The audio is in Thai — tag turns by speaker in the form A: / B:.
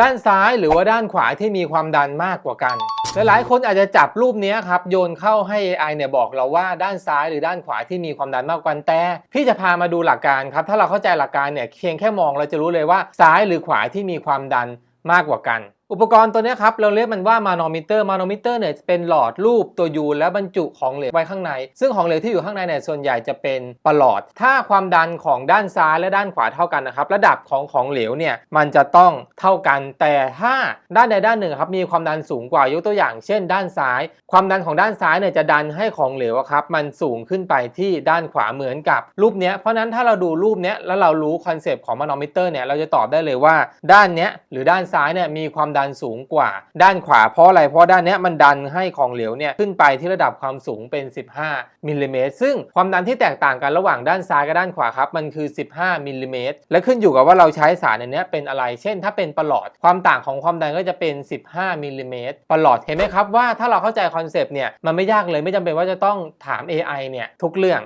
A: ด้านซ้ายหรือว่าด้านขวาที่มีความดันมากกว่ากัน หลายๆ คนอาจจะจับรูปนี้ครับโยนเข้าให้ AI เนี่ยบอกเราว่าด้านซ้ายหรือด้านขวาที่มีความดันมากกว่ากันแต่พี่จะพามาดูหลักการครับ ถ้าเราเข้าใจหลักการเนี่ยเพียงแค่มองเราจะรู้เลยว่าซ้ายหรือขวาที่มีความดันมากกว่ากัน อุปกรณ์ตัวนี้ครับเราเรียกมันว่ามานอมิเตอร์มานอมิเตอร์เนี่ยเป็นหลอดรูปตัวยูและบรรจุของเหลวไว้ข้างใน ซึ่งของเหลวที่อยู่ข้างในเนี่ยส่วนใหญ่จะเป็นประหลอด ถ้าความดันของด้านซ้ายและด้านขวาเท่ากันนะครับระดับของของเหลวเนี่ยมันจะต้องเท่ากัน แต่ถ้าด้านใดด้านหนึ่งครับมีความดันสูงกว่ายกตัวอย่าง เช่น ด้านซ้าย ความดันของด้านซ้ายเนี่ยจะดันให้ของเหลวครับมันสูงขึ้นไปที่ด้านขวาเหมือนกับรูปเนี้ยเพราะฉะนั้นถ้าเราดูรูปเนี้ยแล้วเรารู้คอนเซปต์ของมานอมิเตอร์เนี่ยเราจะตอบได้เลยว่าด้านเนี้ยหรือด้านซ้ายเนี่ยมีความดันสูงกว่า ด้านขวาเพราะอะไรเพราะด้านนี้มันดันให้ของเหลวเนี่ยขึ้นไปที่ระดับความสูงเป็น 15มิลลิเมตรซึ่งความดันที่แตกต่างกันระหว่างด้านซ้ายกับด้านขวาครับมันคือ 15มิลลิเมตรและขึ้นอยู่กับว่าเราใช้สารในนี้เป็นอะไร เช่น ถ้าเป็นประหลอดความต่างของความดันก็จะเป็น 15มิลลิเมตรประหลอดเห็นไหมครับว่าถ้าเราเข้าใจคอนเซปต์เนี่ยมันไม่ยากเลยไม่จำเป็นว่าจะต้องถาม AI เนี่ยทุกเรื่อง